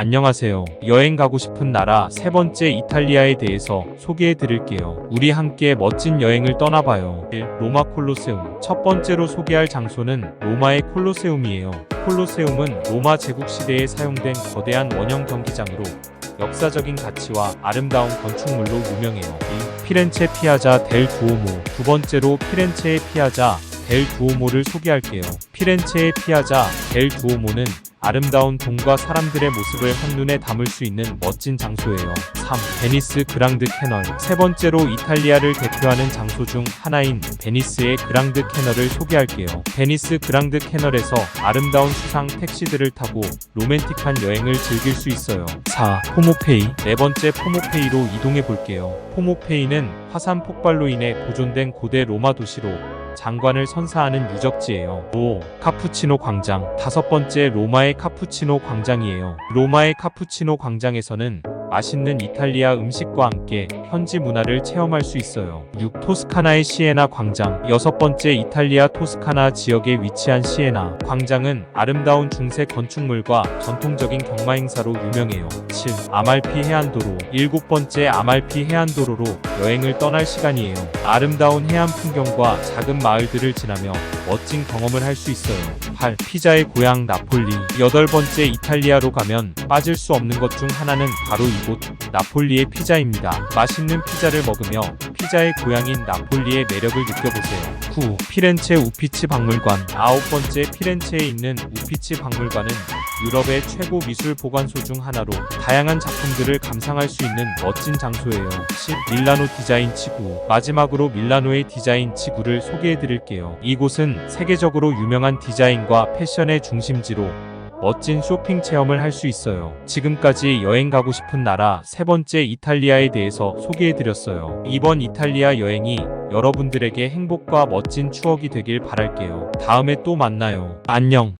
안녕하세요. 여행 가고 싶은 나라 세 번째 이탈리아에 대해서 소개해 드릴게요. 우리 함께 멋진 여행을 떠나봐요. 1. 로마 콜로세움. 첫 번째로 소개할 장소는 로마의 콜로세움이에요. 콜로세움은 로마 제국 시대에 사용된 거대한 원형 경기장으로 역사적인 가치와 아름다운 건축물로 유명해요. 2. 피렌체 피아자 델 두오모. 두 번째로 피렌체의 피아자 델 두오모를 소개할게요. 피렌체의 피아자 델 두오모는 아름다운 동과 사람들의 모습을 한눈에 담을 수 있는 멋진 장소예요. 3. 베니스 그랑드 캐널. 세 번째로 이탈리아를 대표하는 장소 중 하나인 베니스의 그랑드 캐널을 소개할게요. 베니스 그랑드 캐널에서 아름다운 수상 택시들을 타고 로맨틱한 여행을 즐길 수 있어요. 4. 포모페이. 네 번째 포모페이로 이동해 볼게요. 포모페이는 화산 폭발로 인해 보존된 고대 로마 도시로 장관을 선사하는 유적지예요. 5. 카푸치노 광장. 다섯 번째 로마의 카푸치노 광장이에요. 로마의 카푸치노 광장에서는 맛있는 이탈리아 음식과 함께 현지 문화를 체험할 수 있어요. 6. 토스카나의 시에나 광장. 여섯 번째 이탈리아 토스카나 지역에 위치한 시에나 광장은 아름다운 중세 건축물과 전통적인 경마 행사로 유명해요. 7. 아말피 해안도로. 일곱 번째 아말피 해안도로로 여행을 떠날 시간이에요. 아름다운 해안 풍경과 작은 마을들을 지나며 멋진 경험을 할 수 있어요. 8. 피자의 고향 나폴리. 여덟 번째 이탈리아로 가면 빠질 수 없는 것 중 하나는 바로 이곳 나폴리의 피자입니다. 맛있는 피자를 먹으며 피자의 고향인 나폴리의 매력을 느껴보세요. 9. 피렌체 우피치 박물관. 아홉 번째 피렌체에 있는 우피치 박물관은 유럽의 최고 미술 보관소 중 하나로 다양한 작품들을 감상할 수 있는 멋진 장소예요. 10. 밀라노 디자인 치구. 마지막으로 밀라노의 디자인 치구를 소개해 드릴게요. 이곳은 세계적으로 유명한 디자인과 패션의 중심지로 멋진 쇼핑 체험을 할 수 있어요. 지금까지 여행 가고 싶은 나라 세 번째 이탈리아에 대해서 소개해 드렸어요. 이번 이탈리아 여행이 여러분들에게 행복과 멋진 추억이 되길 바랄게요. 다음에 또 만나요. 안녕.